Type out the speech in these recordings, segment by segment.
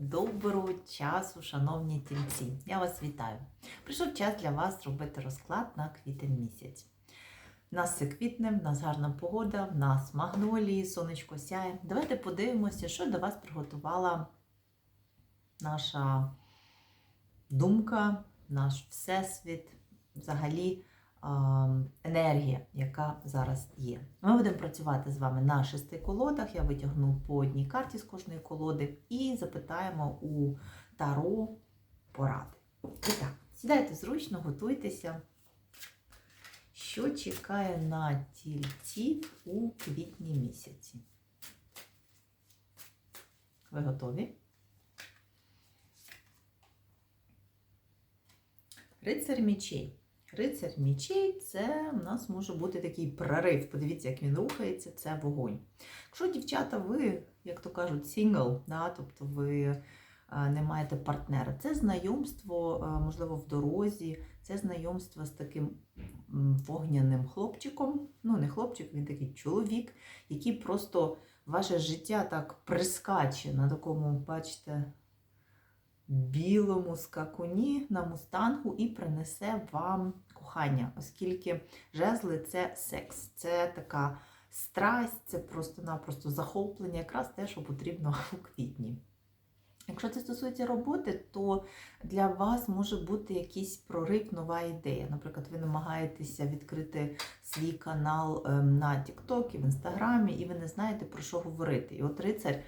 Доброго часу, шановні тільці! Я вас вітаю! Прийшов час для вас зробити розклад на квітень місяць. У нас все квітне, в нас гарна погода, в нас магнолії, сонечко сяє. Давайте подивимося, що до вас приготувала наша думка, наш всесвіт, взагалі енергія, яка зараз є. Ми будемо працювати з вами на шести колодах. Я витягну по одній карті з кожної колоди і запитаємо у Таро поради. І так, сідайте зручно, готуйтеся. Що чекає на тільців у квітні місяці? Ви готові? Рицар мічей. Рицар мічей це у нас може бути такий прорив. Подивіться, як він рухається, це вогонь. Якщо дівчата, ви, як то кажуть, сингл, да, тобто ви е, не маєте партнера, це знайомство, е, можливо, в дорозі, це знайомство з таким вогняним хлопчиком. Ну, не хлопчик, він такий чоловік, який просто ваше життя так прискаче на такому, бачите, білому скакуні на мустангу і принесе вам кохання, оскільки жезли це секс, це така страсть, це просто-напросто захоплення, якраз те, що потрібно у квітні. Якщо це стосується роботи, то для вас може бути якийсь прорив, нова ідея. Наприклад, ви намагаєтеся відкрити свій канал ем, на TikTok, в Інстаграмі, і ви не знаєте, про що говорити. І от рицарь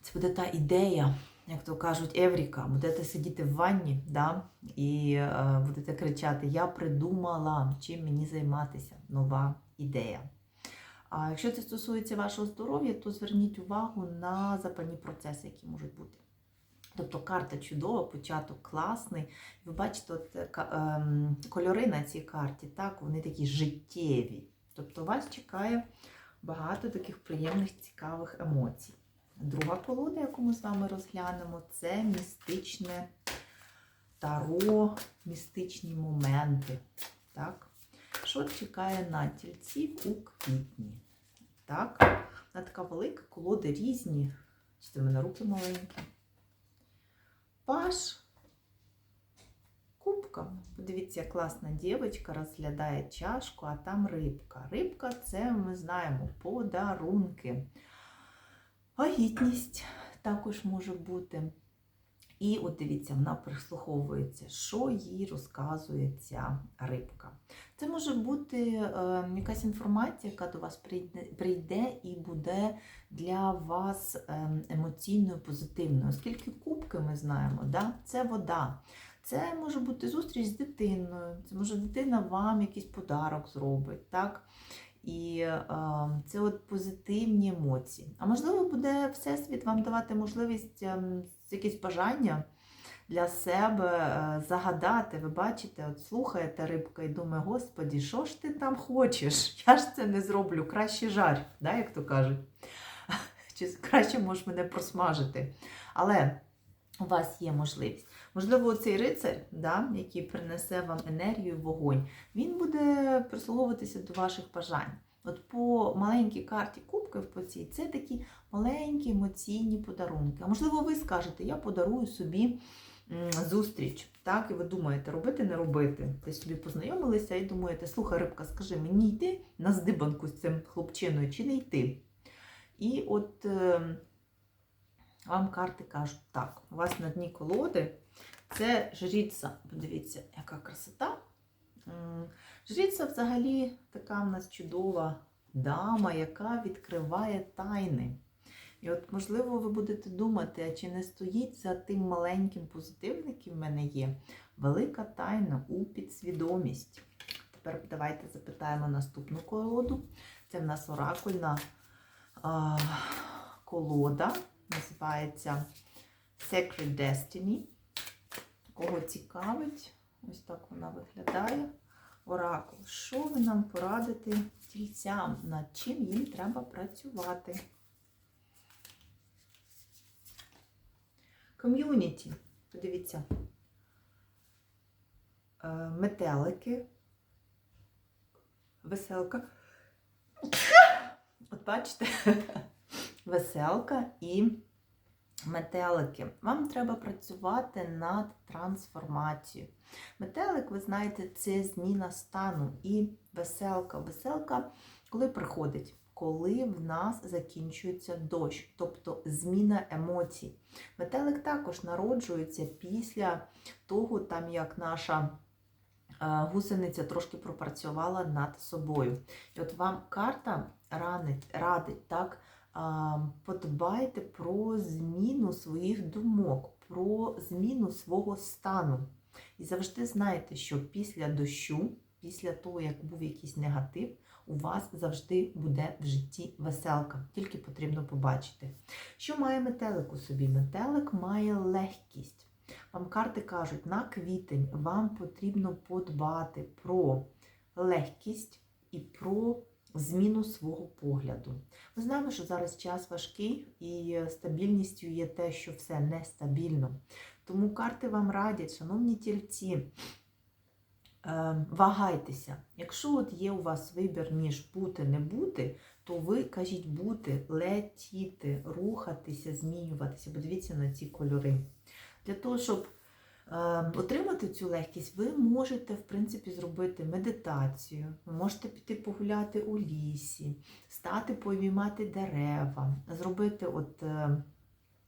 це буде та ідея, як то кажуть, Евріка. Будете сидіти в ванні да, і е, будете кричати: Я придумала, чим мені займатися. Нова ідея. А якщо це стосується вашого здоров'я, то зверніть увагу на запальні процеси, які можуть бути. Тобто карта чудова, початок класний. Ви бачите, от, ем, кольори на цій карті, так, вони такі життєві. Тобто вас чекає багато таких приємних, цікавих емоцій. Друга колода, яку ми з вами розглянемо, це містичне таро, містичні моменти. Так? Що чекає на тільців у квітні? Так, вона така велика, колоди різні. В мене руки маленькі. Паш. Кубка. Подивіться, як класна дівчинка розглядає чашку, а там рибка. Рибка це ми знаємо подарунки. Вагітність також може бути. І от дивіться, вона прислуховується, що їй розказує ця рибка. Це може бути е, якась інформація, яка до вас прийде, і буде для вас е, емоційною, позитивною. Оскільки кубки ми знаємо, да? це вода. Це може бути зустріч з дитиною, це може дитина вам якийсь подарок зробить. так? І е, це от позитивні емоції. А можливо, буде Всесвіт вам давати можливість е, якесь бажання для себе е, загадати. Ви бачите, от слухаєте рибка і думає, Господі, що ж ти там хочеш? Я ж це не зроблю, краще жарь, да, як то кажуть. Чи краще можеш мене просмажити. Але у вас є можливість. Можливо, цей рицар, да, який принесе вам енергію, вогонь, він буде прислуговуватися до ваших бажань. От по маленькій карті кубків по цій, це такі маленькі емоційні подарунки. А можливо, ви скажете, я подарую собі зустріч. Так, і ви думаєте, робити, не робити. Ви собі познайомилися і думаєте, слухай, рибка, скажи, мені йти на здибанку з цим хлопчиною чи не йти? І от е, вам карти кажуть, так, у вас на дні колоди це жріця. Подивіться, яка красота. Жріця взагалі така в нас чудова дама, яка відкриває тайни. І от, можливо, ви будете думати, а чи не стоїть за тим маленьким позитивним, який в мене є, велика тайна у підсвідомість. Тепер давайте запитаємо наступну колоду. Це в нас оракульна а, колода, називається Sacred Destiny. Кого цікавить, ось так вона виглядає. Оракул. Що ви нам порадите тільцям, над чим їм треба працювати? Ком'юніті. Подивіться. Е, Метелики. Веселка. От бачите, веселка і Метелики, вам треба працювати над трансформацією. Метелик, ви знаєте, це зміна стану і веселка. Веселка, коли приходить, коли в нас закінчується дощ, тобто зміна емоцій. Метелик також народжується після того, там як наша е, гусениця трошки пропрацювала над собою. І от вам карта ранить, радить так. Подбайте про зміну своїх думок, про зміну свого стану. І завжди знайте, що після дощу, після того, як був якийсь негатив, у вас завжди буде в житті веселка. Тільки потрібно побачити. Що має метелик у собі? Метелик має легкість. Вам карти кажуть, на квітень вам потрібно подбати про легкість і про зміну свого погляду. Ми знаємо, що зараз час важкий і стабільністю є те, що все нестабільно. Тому карти вам радять, шановні тільці, е, вагайтеся. Якщо от є у вас вибір між бути, не бути, то ви кажіть бути, летіти, рухатися, змінюватися. Подивіться на ці кольори. Для того, щоб отримати цю легкість, ви можете, в принципі, зробити медитацію, ви можете піти погуляти у лісі, стати, повіймати дерева, зробити от. е,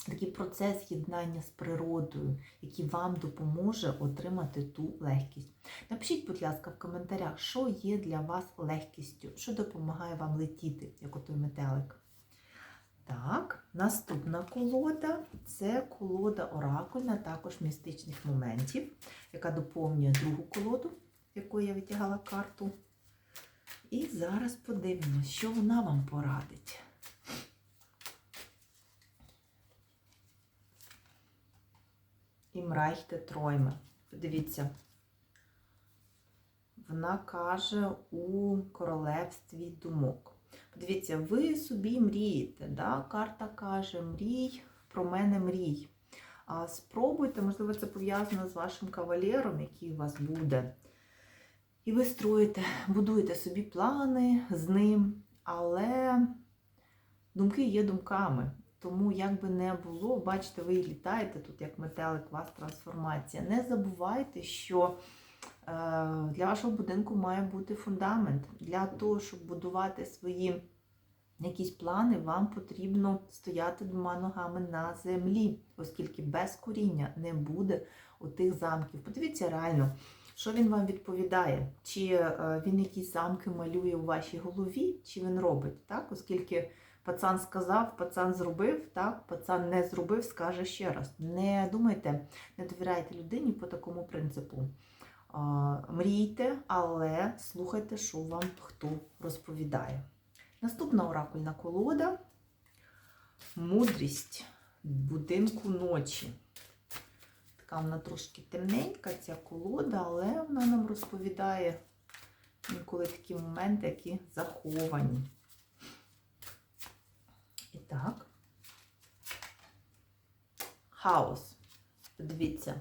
Такий процес єднання з природою, який вам допоможе отримати ту легкість. Напишіть, будь ласка, в коментарях, що є для вас легкістю, що допомагає вам летіти, як отой метелик. Так, наступна колода це колода оракульна, також містичних моментів, яка доповнює другу колоду, якою я витягала карту. І зараз подивимося, що вона вам порадить. Імрайхте Тройме. Подивіться. Вона каже у королевстві думок. Подивіться, ви собі мрієте. Да? Карта каже, мрій, про мене мрій. А спробуйте, можливо, це пов'язано з вашим кавалером, який у вас буде. І ви строїте, будуєте собі плани з ним, але думки є думками. Тому, як би не було, бачите, ви літаєте тут, як метелик, у вас трансформація. Не забувайте, що для вашого будинку має бути фундамент. Для того, щоб будувати свої якісь плани, вам потрібно стояти двома ногами на землі, оскільки без коріння не буде у тих замків. Подивіться реально, що він вам відповідає, чи е, він якісь замки малює у вашій голові, чи він робить, так? оскільки. Пацан сказав, пацан зробив, так, пацан не зробив, скаже ще раз. Не думайте, не довіряйте людині по такому принципу. Мрійте, але слухайте, що вам хто розповідає. Наступна оракульна колода мудрість будинку ночі. Така вона трошки темненька, ця колода, але вона нам розповідає інколи такі моменти, які заховані. І так. Хаос. Подивіться,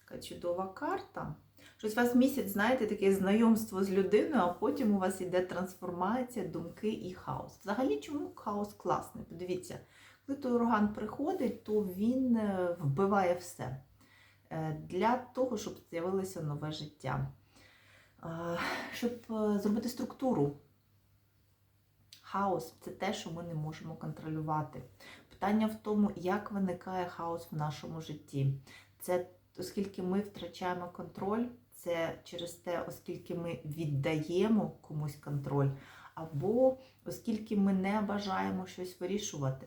яка чудова карта. Щось у вас місяць, знаєте, таке знайомство з людиною, а потім у вас йде трансформація, думки і хаос. Взагалі, чому хаос класний? Подивіться, коли той ураган приходить, то він е, вбиває все. Е, для того, щоб з'явилося нове життя. Щоб е, зробити структуру Хаос це те, що ми не можемо контролювати. Питання в тому, як виникає хаос в нашому житті. Це оскільки ми втрачаємо контроль, це через те, оскільки ми віддаємо комусь контроль, або оскільки ми не бажаємо щось вирішувати.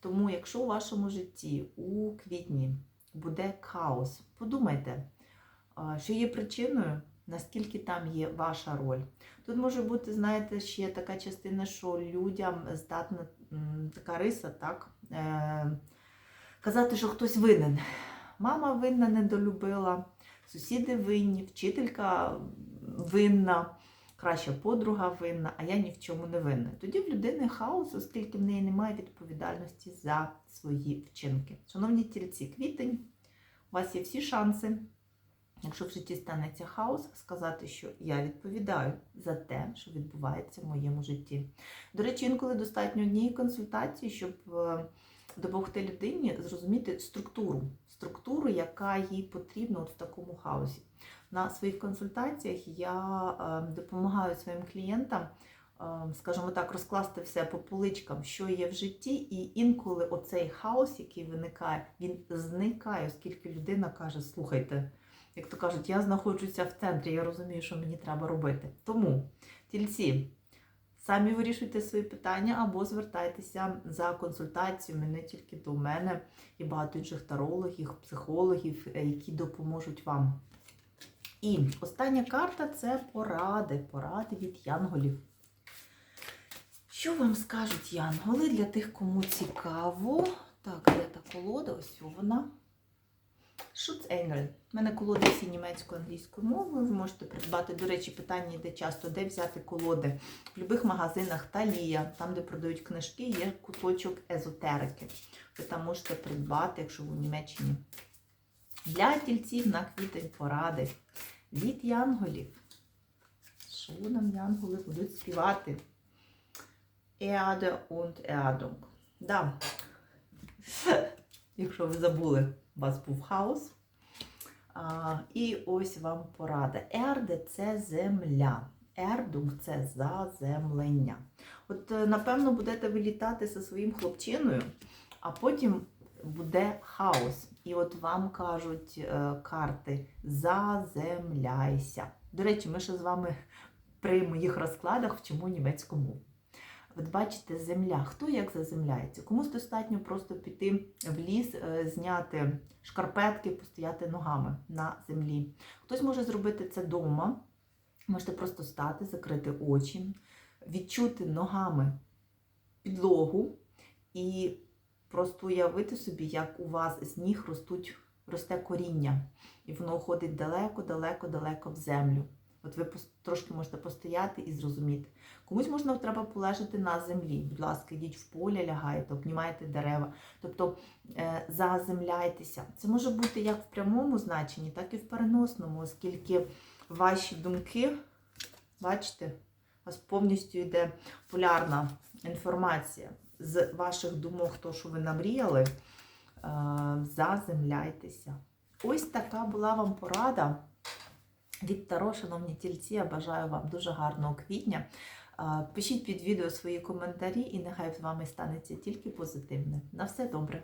Тому, якщо у вашому житті у квітні буде хаос, подумайте, що є причиною наскільки там є ваша роль. Тут може бути, знаєте, ще така частина, що людям здатна така риса, так, е, казати, що хтось винен. Мама винна недолюбила, сусіди винні, вчителька винна, краща подруга винна, а я ні в чому не винна. Тоді в людини хаос, оскільки в неї немає відповідальності за свої вчинки. Шановні тільці, квітень, у вас є всі шанси. Якщо в житті станеться хаос, сказати, що я відповідаю за те, що відбувається в моєму житті. До речі, інколи достатньо однієї консультації, щоб е, допомогти людині зрозуміти структуру, структуру, яка їй потрібна от в такому хаосі. На своїх консультаціях я е, допомагаю своїм клієнтам, е, скажімо так, розкласти все по поличкам, що є в житті, і інколи оцей хаос, який виникає, він зникає, оскільки людина каже: слухайте, як то кажуть, я знаходжуся в центрі, я розумію, що мені треба робити. Тому тільці. Самі вирішуйте свої питання або звертайтеся за консультаціями не тільки до мене, і багато інших тарологів, психологів, е, які допоможуть вам. І остання карта це поради, поради від янголів. Що вам скажуть янголи для тих, кому цікаво? Так, де та колода? Ось вона. Шуценгель. У мене колоди всі німецькою англійською мовою. Ви можете придбати, до речі, питання йде часто, де взяти колоди. В будь-яких магазинах Талія, там, де продають книжки, є куточок езотерики. Ви там можете придбати, якщо ви в Німеччині. Для тільців на квітень поради від янголів. Що нам янголи будуть співати? Erde und Erdung. Да. Якщо ви забули, у вас був хаос. І ось вам порада. Ерде це земля. Ердунг це заземлення. От, е, напевно, будете вилітати зі своїм хлопчиною, а потім буде хаос. І от вам кажуть е, карти заземляйся. До речі, ми ще з вами при моїх розкладах вчимо німецьку мову. От бачите, земля. Хто як заземляється? Комусь достатньо просто піти в ліс, е, зняти шкарпетки, постояти ногами на землі. Хтось може зробити це вдома. Можете просто стати, закрити очі, відчути ногами підлогу і просто уявити собі, як у вас з ніг ростуть, росте коріння, і воно уходить далеко-далеко-далеко в землю. От ви трошки можете постояти і зрозуміти. Комусь можна треба полежати на землі. Будь ласка, йдіть в поле, лягайте, обнімайте дерева. Тобто е, заземляйтеся. Це може бути як в прямому значенні, так і в переносному, оскільки ваші думки, бачите, у вас повністю йде полярна інформація з ваших думок, то, що ви намріяли, е, заземляйтеся. Ось така була вам порада. Від Таро, шановні тільці, я бажаю вам дуже гарного квітня. Пишіть під відео свої коментарі, і нехай з вами станеться тільки позитивне. На все добре!